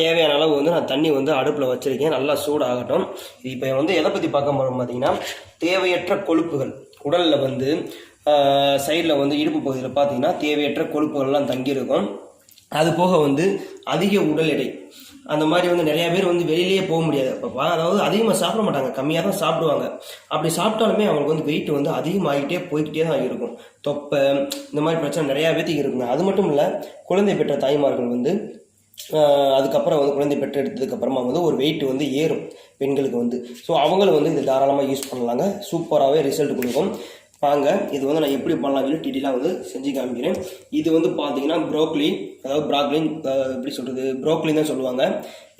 தேவையான அளவு வந்து நான் தண்ணி வந்து அடுப்பில் வச்சுருக்கேன். நல்லா சூடாகட்டும். இப்போ வந்து எதை பற்றி பார்க்க போகிறோம் பார்த்தீங்கன்னா தேவையற்ற கொழுப்புகள். உடலில் வந்து சைடில் வந்து இடுப்பு பகுதியில் பார்த்தீங்கன்னா தேவையற்ற கொழுப்புகள்லாம் தங்கியிருக்கும். அது போக வந்து அதிக உடல் எடை. அந்த மாதிரி வந்து நிறையா பேர் வந்து வெளியிலேயே போக முடியாது. அப்போ அதாவது அதிகமாக சாப்பிட மாட்டாங்க. கம்மியாக தான் சாப்பிடுவாங்க. அப்படி சாப்பிட்டாலுமே அவங்களுக்கு வந்து வெயிட் வந்து அதிகமாகிட்டே போய்கிட்டே தான் இருக்கும். தொப்பை இந்த மாதிரி பிரச்சனை நிறையா பேத்துக்கு இருக்குங்க. அது மட்டும் இல்லை குழந்தை பெற்ற தாய்மார்கள் வந்து அதுக்கப்புறம் வந்து குழந்தை பெற்றெடுத்ததுக்கப்புறமா வந்து ஒரு வெயிட் வந்து ஏறும் பெண்களுக்கு வந்து. ஸோ அவங்களும் வந்து இது தாராளமாக யூஸ் பண்ணலாங்க. சூப்பராகவே ரிசல்ட் கொடுக்கும். வாங்க இது வந்து நான் எப்படி பண்ணலாம்னு டீட்டெயிலாக வந்து செஞ்சு காமிக்கிறேன். இது வந்து பார்த்தீங்கன்னா ப்ரோக்லி அதாவது ப்ராக்லின் எப்படி சொல்கிறது ப்ரோக்லின் தான் சொல்லுவாங்க.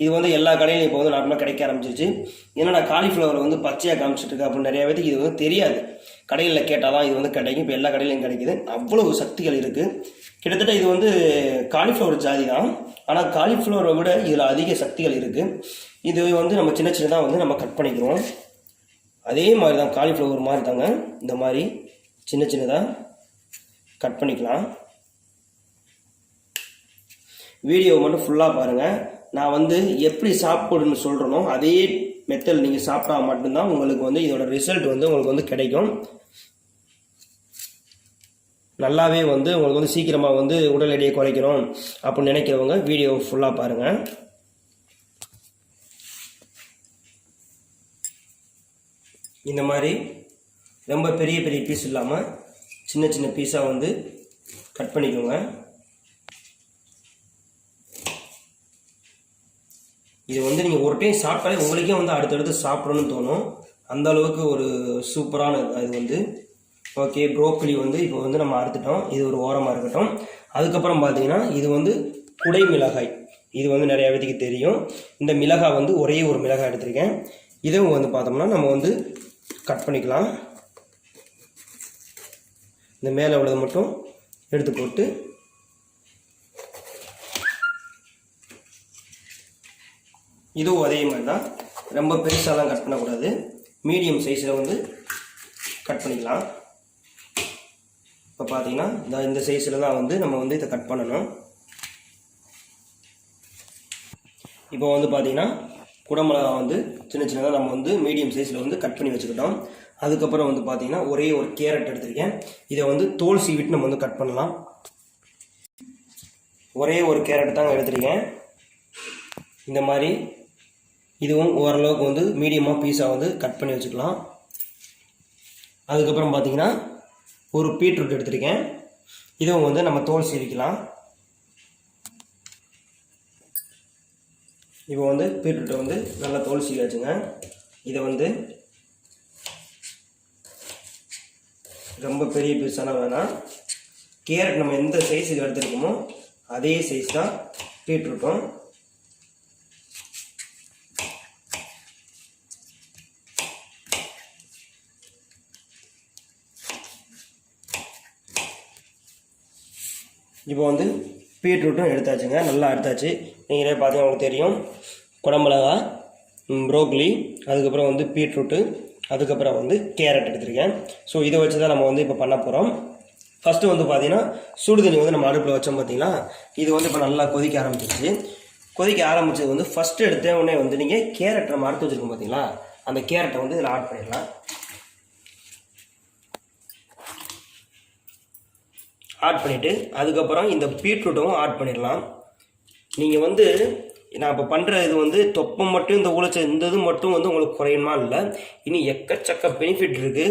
இது வந்து எல்லா கடையிலும் இப்போ வந்து நார்மலாக கிடைக்க ஆரம்பிச்சிருச்சு. நான் காலிஃப்ளவர் வந்து பச்சையாக காமிச்சிட்டு அப்படின்னு நிறைய பேருக்கு இது வந்து தெரியாது. கடைகளில் கேட்டால் தான் இது வந்து கிடைக்கும். இப்போ எல்லா கடையிலையும் கிடைக்குது. அவ்வளோ சக்திகள் இருக்குது கிட்டத்தட்ட இது வந்து காலிஃப்ளவர் ஜாதி தான். ஆனால் காலிஃப்ளவரை விட இதில் அதிக சக்திகள் இருக்குது இது வந்து நம்ம சின்ன சின்னதாக வந்து நம்ம கட் பண்ணிக்கிறோம். அதே மாதிரி தான் காலிஃப்ளவர் மாதிரி தாங்க. இந்த மாதிரி சின்ன சின்னதாக கட் பண்ணிக்கலாம். வீடியோ மட்டும் ஃபுல்லாக பாருங்கள் நான் வந்து எப்படி சாப்பிடணும்னு சொல்கிறனோ அதே மெத்தட் நீங்கள் சாப்பிட்டா மட்டும்தான் உங்களுக்கு வந்து இதோட ரிசல்ட் வந்து உங்களுக்கு வந்து கிடைக்கும். நல்லாவே வந்து உங்களுக்கு வந்து சீக்கிரமாக வந்து உடல் எடையை குறைக்கணும் அப்படின்னு நினைக்கிறவங்க வீடியோ ஃபுல்லாக பாருங்கள் இந்த மாதிரி ரொம்ப பெரிய பெரிய பீஸ் இல்லாமல் சின்ன சின்ன பீஸாக வந்து கட் பண்ணிக்கோங்க. இது வந்து நீங்கள் ஒரு டைம் சாப்பிட்டாலே உங்களுக்கே வந்து அடுத்தடுத்து சாப்பிடணும்னு தோணும். அந்த அளவுக்கு ஒரு சூப்பரான இது வந்து. ஓகே ப்ரோக்கலி வந்து இப்போ வந்து நம்ம அறுத்துட்டோம். இது ஒரு ஓரமாக இருக்கட்டும். அதுக்கப்புறம் பார்த்தீங்கன்னா இது வந்து குடை மிளகாய். இது வந்து நிறையா பேத்துக்கு தெரியும். இந்த மிளகாய் வந்து ஒரே ஒரு மிளகாய் எடுத்திருக்கேன். இதுவும் வந்து பார்த்தோம்னா நம்ம வந்து கட் பண்ணிக்கலாம். இந்த மேலே உள்ளதை மட்டும் எடுத்து போட்டு இதுவும் அதே மாதிரி தான் ரொம்ப பெருசாலாம் கட் பண்ணக்கூடாது. மீடியம் சைஸில் வந்து கட் பண்ணிக்கலாம். இப்போ பார்த்தீங்கன்னா இந்த இந்த சைஸில் தான் வந்து நம்ம வந்து இதை கட் பண்ணணும். இப்போ வந்து பார்த்தீங்கன்னா குடமிளகா வந்து சின்ன சின்னதாக நம்ம வந்து மீடியம் சைஸில் வந்து கட் பண்ணி வச்சுக்கிட்டோம். அதுக்கப்புறம் வந்து பார்த்தீங்கன்னா ஒரே ஒரு கேரட் எடுத்திருக்கேன். இதை வந்து தோல் சீவிட்டு நம்ம வந்து கட் பண்ணலாம். ஒரே ஒரு கேரட் தாங்க எடுத்திருக்கேன். இந்த மாதிரி இதுவும் ஓரளவுக்கு வந்து மீடியமாக பீஸாக வந்து கட் பண்ணி வச்சுக்கலாம். அதுக்கப்புறம் பார்த்தீங்கன்னா ஒரு பீட்ரூட் எடுத்திருக்கேன். இதுவும் வந்து நம்ம தோல் சீவிக்கலாம். இப்போ வந்து பீட்ரூட்டை வந்து நல்லா தோல் சீவியாச்சுங்க இதை வந்து ரொம்ப பெரிய பீஸாலாம் வேணாம். கேரட் நம்ம எந்த சைஸுக்கு எடுத்துருக்கோமோ அதே சைஸ் தான் பீட்ரூட்டும். இப்போ வந்து பீட்ரூட்டும் எடுத்தாச்சுங்க நல்லா எடுத்தாச்சு. நீங்களே பார்த்தீங்கன்னா உங்களுக்கு தெரியும். குடமிளகா ப்ரோக்லி அதுக்கப்புறம் வந்து பீட்ரூட்டு அதுக்கப்புறம் வந்து கேரட் எடுத்திருக்கேன். ஸோ இதை வச்சு தான் நம்ம வந்து இப்போ பண்ண போகிறோம் ஃபஸ்ட்டு வந்து பார்த்தீங்கன்னா சுடு தண்ணி வந்து நம்ம அடுப்பில் வச்சோம் பார்த்தீங்களா இது வந்து இப்போ நல்லா கொதிக்க ஆரம்பிச்சிருச்சு. கொதிக்க ஆரம்பிச்சது வந்து ஃபஸ்ட்டு எடுத்த உடனே வந்து நீங்கள் கேரட் நம்ம அறுத்து வச்சுருக்கோம் பார்த்தீங்களா அந்த கேரட்டை வந்து இதில் ஆட் பண்ணிடலாம். ஆட் பண்ணிவிட்டு அதுக்கப்புறம் இந்த பீட்ரூட்டும் ஆட் பண்ணிடலாம். நீங்கள் வந்து நான் இப்போ பண்ணுற இது வந்து தொப்பம் மட்டும் இந்த உழைச்ச இந்த இது மட்டும் வந்து உங்களுக்கு குறையணுமா இல்லை. இனி எக்கச்சக்க பெனிஃபிட் இருக்குது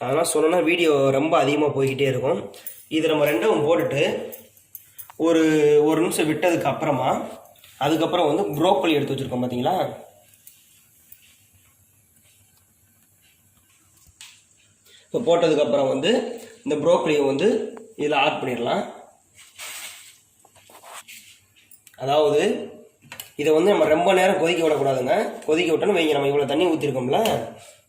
அதெல்லாம் சொன்னோன்னா வீடியோ ரொம்ப அதிகமாக போய்கிட்டே இருக்கும். இது நம்ம ரெண்டும் போட்டுட்டு ஒரு ஒரு நிமிஷம் விட்டதுக்கு அப்புறமா அதுக்கப்புறம் வந்து ப்ரோக்கோலி எடுத்து வச்சுருக்கோம் பார்த்தீங்களா இப்போ போட்டதுக்கப்புறம் வந்து இந்த ப்ரோக்கரியை வந்து இதில் ஆட் பண்ணிடலாம். அதாவது இதை வந்து நம்ம ரொம்ப நேரம் கொதிக்க விடக்கூடாதுங்க. கொதிக்க விட்டோன்னு வைங்க நம்ம இவ்வளோ தண்ணி ஊற்றிருக்கோம்ல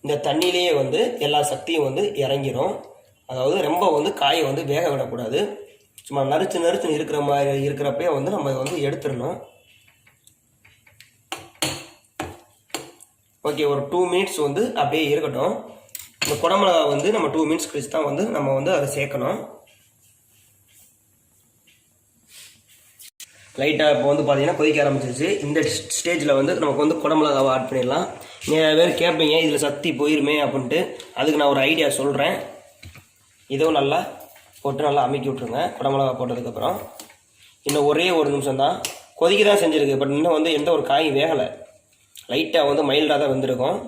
இந்த தண்ணியிலேயே வந்து எல்லா சக்தியும் வந்து இறங்கிடும் அதாவது ரொம்ப வந்து காயை வந்து வேக விடக்கூடாது. சும்மா நறுச்சு நறுச்சு இருக்கிற மாதிரி இருக்கிறப்பே வந்து நம்ம வந்து எடுத்துடணும். ஓகே ஒரு டூ மினிட்ஸ் வந்து அப்படியே இருக்கட்டும். இந்த குடமிளகா வந்து நம்ம டூ மினிட்ஸ் கழிச்சு தான் வந்து நம்ம வந்து அதை சேர்க்கணும். லைட்டாக இப்போ வந்து பார்த்தீங்கன்னா கொதிக்க ஆரம்பிச்சிருச்சு. இந்த ஸ்டேஜில் வந்து நமக்கு வந்து குடமிளகாவை ஆட் பண்ணிடலாம். நிறைய பேர் கேட்பீங்க இதில் சக்தி போயிருமே அப்படின்ட்டு. அதுக்கு நான் ஒரு ஐடியா சொல்கிறேன் இதுவும் நல்லா போட்டு நல்லா அமைக்கி விட்ருங்க குடமிளகா போட்டதுக்கப்புறம் இன்னும் ஒரே ஒரு நிமிஷம் தான். கொதிக்க தான் செஞ்சுருக்கு பட் இன்னும் வந்து எந்த ஒரு காயும் வேகலை. லைட்டாக வந்து மைல்டாக தான் வந்திருக்கும்.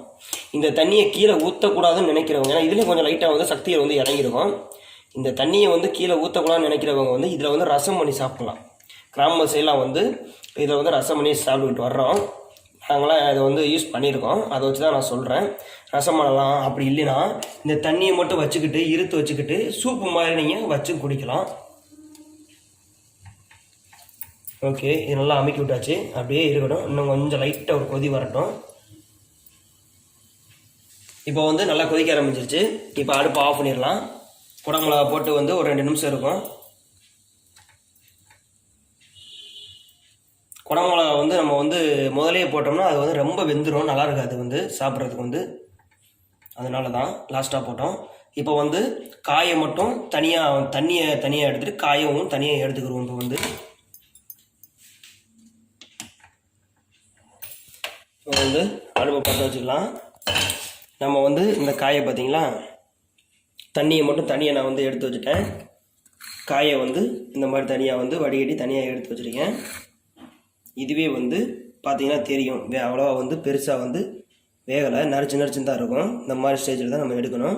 இந்த தண்ணியை கீழே ஊற்றக்கூடாதுன்னு நினைக்கிறவங்க ஏன்னா இதுலேயும் கொஞ்சம் லைட்டாக வந்து சக்தியை வந்து இறங்கிருக்கும் இந்த தண்ணியை வந்து கீழே ஊற்றக்கூடாதுன்னு நினைக்கிறவங்க வந்து இதில் வந்து ரசம் பண்ணி சாப்பிடலாம். கிராம சைடெலாம் வந்து இதில் வந்து ரசம் பண்ணி சாப்பிட்டுக்கிட்டு வர்றோம். நாங்களாம் அதை வந்து யூஸ் பண்ணியிருக்கோம். அதை வச்சு தான் நான் சொல்கிறேன் ரசம் பண்ணலாம் அப்படி இல்லைன்னா இந்த தண்ணியை மட்டும் வச்சுக்கிட்டு இருத்து வச்சுக்கிட்டு சூப்பு மாதிரி நீங்கள் வச்சு குடிக்கலாம். ஓகே இது நல்லா அமைக்கி விட்டாச்சு. அப்படியே இருக்கட்டும். இன்னும் கொஞ்சம் லைட்டாக ஒரு கொதி வரட்டும். இப்போ வந்து நல்லா கொதிக்க ஆரம்பிச்சிருச்சு. இப்போ அடுப்பு ஆஃப் பண்ணிடலாம். குடமிளகா போட்டு வந்து ஒரு ரெண்டு நிமிஷம் இருக்கும். குடமிளகா வந்து நம்ம வந்து முதலே போட்டோம்னா அது வந்து ரொம்ப வெந்துடும் நல்லா இருக்காது வந்து சாப்பிட்றதுக்கு வந்து. அதனால தான் லாஸ்ட்டாக போட்டோம். இப்போ வந்து காயை மட்டும் தனியாக தண்ணியை தனியாக எடுத்துகிட்டு காயவும் தனியாக எடுத்துக்கிறோம் இப்போ வந்து. இப்போ வந்து அடுப்பை பற்ற வச்சுக்கலாம். நம்ம வந்து இந்த காயை பார்த்திங்களா? தண்ணியை மட்டும் தனியாக நான் வந்து எடுத்து வச்சுட்டேன். காயை வந்து இந்த மாதிரி தனியாக வந்து வடிகட்டி தனியாக எடுத்து வச்சுருக்கேன். இதுவே வந்து பார்த்திங்கன்னா தெரியும். வே அவ்வளோவா வந்து பெருசாக வந்து வேகலை. நரிச்சு நரிச்சுன்னு தான் இருக்கும். இந்த மாதிரி ஸ்டேஜில் தான் நம்ம எடுக்கணும்.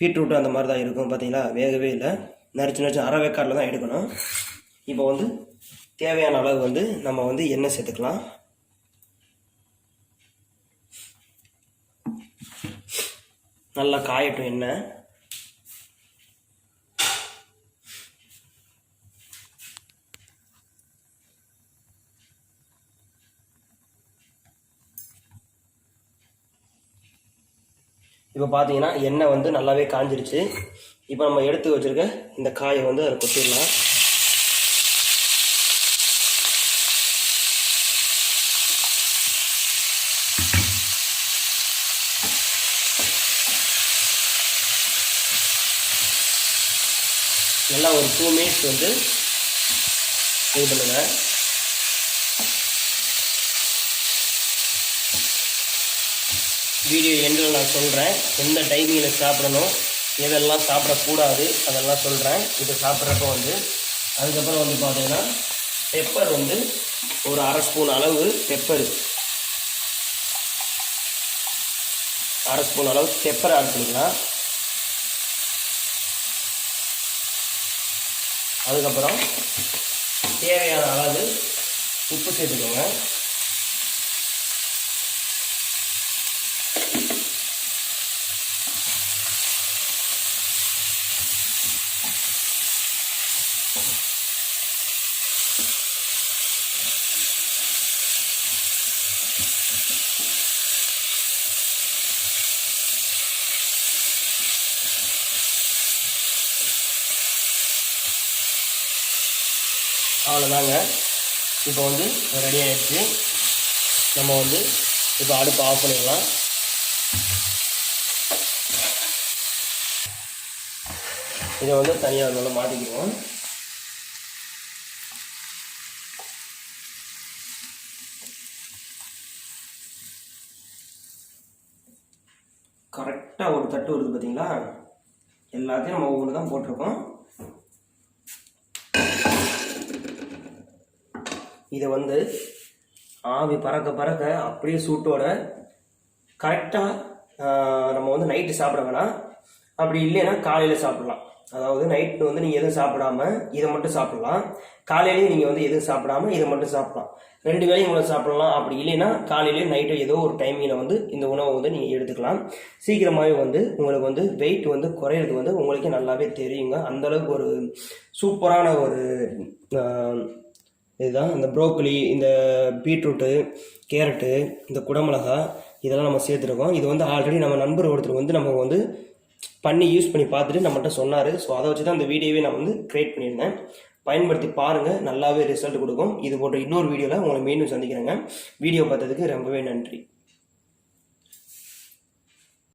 பீட்ரூட்டும் அந்த மாதிரி தான் இருக்கும் பார்த்திங்களா? வேகவே இல்லை. நரிச்சு நரிச்சு அரை வேக்காடில் தான் எடுக்கணும். இப்போ வந்து தேவையான அளவு வந்து நம்ம வந்து எண்ணெய் சேர்த்துக்கலாம். நல்லா காயட்டும் எண்ணெய். இப்போ பார்த்தீங்கன்னா எண்ணெய் வந்து நல்லாவே காஞ்சிருச்சு. இப்போ நம்ம எடுத்து வச்சிருக்க இந்த காயை வந்து அதை கொட்டிடலாம். நல்லா ஒரு டூ மினிட்ஸ் வந்து இது பண்ணுங்கள் வீடியோ எண்டில் நான் சொல்கிறேன் எந்த டைமிங்கில் சாப்பிடணும் எதெல்லாம் சாப்பிடக்கூடாது அதெல்லாம் சொல்கிறேன் இதை சாப்பிட்றப்ப வந்து அதுக்கப்புறம் வந்து பார்த்தீங்கன்னா பெப்பர் வந்து ஒரு அரை ஸ்பூன் அளவு பெப்பர் அரை ஸ்பூன் அளவு பெப்பர் ஆட் பண்ணிக்கலாம். அதுக்கப்புறம் தேவையான அளவு உப்பு சேர்த்துக்கோங்க. அவ்வளோதாங்க இப்போ வந்து ரெடி ஆகிடுச்சு நம்ம வந்து இப்போ அடுப்பு ஆஃப் பண்ணிடலாம். இதை வந்து தனியாக நல்லா மாட்டிக்கிடுவோம். கரெக்டாக ஒரு தட்டு வருது பார்த்தீங்களா? எல்லாத்தையும் நம்ம ஒவ்வொன்று தான் போட்டிருக்கோம். இதை வந்து ஆவி பறக்க பறக்க அப்படியே சூட்டோட கரெக்டாக நம்ம வந்து நைட்டு சாப்பிட வேணாம். அப்படி இல்லைன்னா காலையில் சாப்பிடலாம். அதாவது நைட்டு வந்து நீங்கள் எதுவும் சாப்பிடாம இதை மட்டும் சாப்பிடலாம். காலையிலேயும் நீங்கள் வந்து எதுவும் சாப்பிடாம இதை மட்டும் சாப்பிடலாம். ரெண்டு வேளையும் உங்களை சாப்பிடலாம். அப்படி இல்லைன்னா காலையிலேயும் நைட்டு ஏதோ ஒரு டைமிங்கில் வந்து இந்த உணவை வந்து நீங்கள் எடுத்துக்கலாம். சீக்கிரமாகவே வந்து உங்களுக்கு வந்து வெயிட் வந்து குறையிறது வந்து உங்களுக்கே நல்லாவே தெரியுங்க. அந்தளவுக்கு ஒரு சூப்பரான ஒரு இதுதான் இந்த ப்ரோக்கலி இந்த பீட்ரூட்டு கேரட்டு இந்த குடமிளகா இதெல்லாம் நம்ம சேர்த்துருக்கோம். இது வந்து ஆல்ரெடி நம்ம நண்பர் ஒருத்தர் வந்து நம்ம வந்து பண்ணி யூஸ் பண்ணி பார்த்துட்டு நம்மகிட்ட சொன்னார். ஸோ அதை வச்சு தான் இந்த வீடியோவே நான் வந்து க்ரியேட் பண்ணியிருந்தேன். பயன்படுத்தி பாருங்கள் நல்லாவே ரிசல்ட் கொடுக்கும். இது போன்ற இன்னொரு வீடியோவில் உங்களை மீண்டும் சந்திக்கிறேங்க. வீடியோ பார்த்ததுக்கு ரொம்பவே நன்றி.